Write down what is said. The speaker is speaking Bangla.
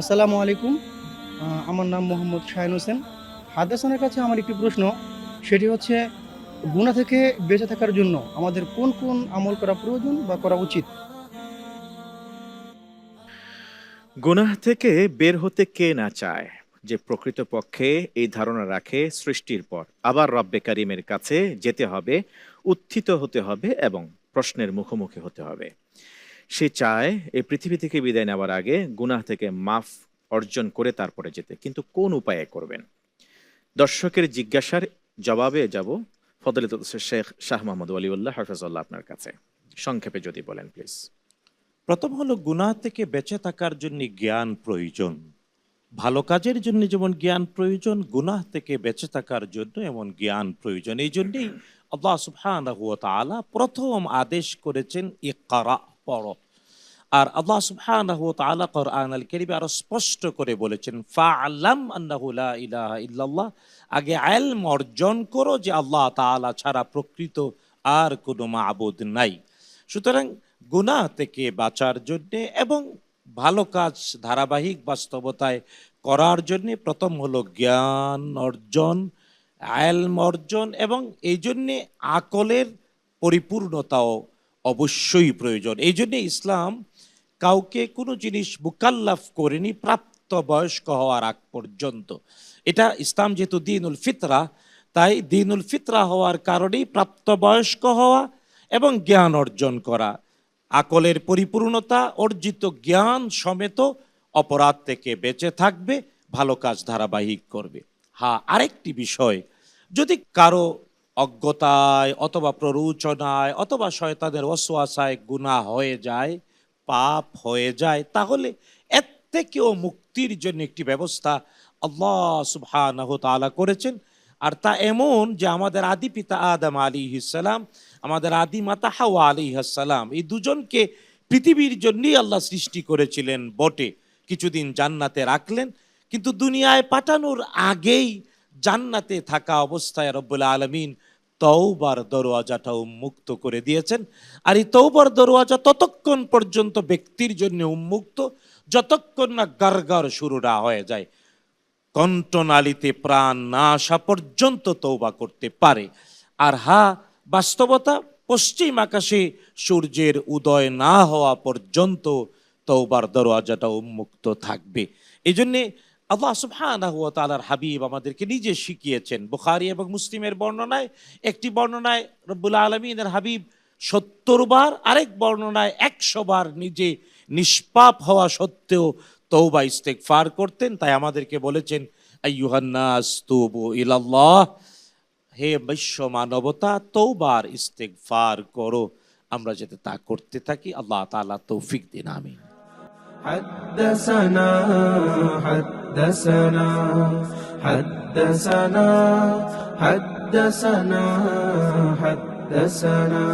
আসসালামু আলাইকুম। আমার নাম মোহাম্মদ শাহিন হোসেন। হাদাসানের কাছে আমার একটি প্রশ্ন, সেটি হচ্ছে গুণা থেকে বেঁচে থাকার জন্য আমাদের কোন কোন আমল করা প্রয়োজন বা করা উচিত? গুনাহ থেকে বের হতে কে না চায়? যে প্রকৃতপক্ষে এই ধারণা রাখে সৃষ্টির পর। আবার রব্বে কারিমের কাছে যেতে হবে, উত্থিত হতে হবে এবং প্রশ্নের মুখোমুখি হতে হবে। সে চায় এই পৃথিবী থেকে বিদায় নেওয়ার আগে গুনাহ থেকে মাফ অর্জন করে তারপরে যেতে। কিন্তু কোন উপায়ে করবেন? দর্শকের জিজ্ঞাসার জবাবে যাব ফদলিত শেখ শাহ মোহাম্মদ ওয়ালিউল্লাহ হাফেজুল্লাহ আপনার কাছে। সংক্ষেপে যদি বলেন প্লিজ প্রথম হলো গুনাহ থেকে বেঁচে থাকার জন্য জ্ঞান প্রয়োজন। ভালো কাজের জন্য যেমন জ্ঞান প্রয়োজন, গুনাহ থেকে বেঁচে থাকার জন্য এমন জ্ঞান প্রয়োজন। এই জন্যই আল্লাহ তাআলা প্রথম আদেশ করেছেন, ইকরা। পড়ো। আর আল্লাহ সুবহানাহু ওয়া তাআলা কোরআন আল কারীমে আরও স্পষ্ট করে বলেছেন, ফাআলাম আন্নাহু লা ইলাহা ইল্লাল্লাহ। আগে ইলম অর্জন করো যে আল্লাহ তাআলা ছাড়া প্রকৃত আর কোনো মাবুদ নাই। সুতরাং গুনাহ থেকে বাঁচার জন্যে এবং ভালো কাজ ধারাবাহিক বাস্তবতায় করার জন্যে প্রথম হলো জ্ঞান অর্জন, আলম অর্জন এবং এই জন্যে আকলের পরিপূর্ণতাও অবশ্যই প্রয়োজন। এই জন্যে ইসলাম কাউকে কোনো জিনিস মুকাল্লাফ করেনি প্রাপ্ত বয়স্ক হওয়ার আগ পর্যন্ত। এটা ইসলাম যেহেতু দিনুল ফিতরা, তাই দিনুল ফিতরা হওয়ার কারণেই প্রাপ্তবয়স্ক হওয়া এবং জ্ঞান অর্জন করা, আকলের পরিপূর্ণতা, অর্জিত জ্ঞান সমেত অপরাধ থেকে বেঁচে থাকবে, ভালো কাজ ধারাবাহিক করবে। হ্যাঁ আরেকটি বিষয়, যদি কারও অজ্ঞতায় অথবা প্ররোচনায় অথবা শয়তানের ওয়াসওয়াসায় গুনাহ হয়ে যায়, পাপ হয়ে যায়, তাহলে এর থেকেও মুক্তির জন্য একটি ব্যবস্থা আল্লাহ সুবহানাহু তাআলা করেছেন। আর তা এমন যে আমাদের আদি পিতা আদম আলী ইসালাম আমাদের আদি মাতা হাওয়া আলী সালাম, এই দুজনকে পৃথিবীর জন্যই আল্লাহ সৃষ্টি করেছিলেন বটে। কিছুদিন জান্নাতে রাখলেন, কিন্তু দুনিয়ায় পাঠানোর আগেই জান্নাতে থাকা অবস্থায় রব্বুল আলমিন তৌবার দরওয়াজাটা উন্মুক্ত করে দিয়েছেন। আর এই তৌবার দরওয়াজা ততক্ষণ পর্যন্ত ব্যক্তির জন্য উন্মুক্ত, যতক্ষণ না গারগার শুরু না হয়ে যায়। কণ্ঠনালীতে প্রাণ না আসা পর্যন্ত তৌবা করতে পারে। আর হা, বাস্তবতা, পশ্চিম আকাশে সূর্যের উদয় না হওয়া পর্যন্ত তৌবার দরওয়াজাটা উন্মুক্ত থাকবে। এই জন্যে আল্লাহ সুবহানাহু ওয়া তাআলার হাবিব আমাদেরকে নিজে শিখিয়েছেন বুখারী এবং মুসলিমের বর্ণনায় একটি বর্ণনায় রব্বুল আলমিনের হাবিব সত্তর বার আরেক বর্ণনায় একশো বার নিজে নিষ্পাপ হওয়া সত্ত্বেও তৌবা ইস্তেগফার করতেন তাই আমাদেরকে বলেছেন আইয়ুহান্নাস তুবু ইলাল্লাহ হে বিশ্ব মানবতা তৌবার ইস্তেগফার করো আমরা যাতে তা করতে থাকি আল্লাহ তাআলা তৌফিক দিন আমিন حدثنا حدثنا حدثنا حدثنا حدثنا.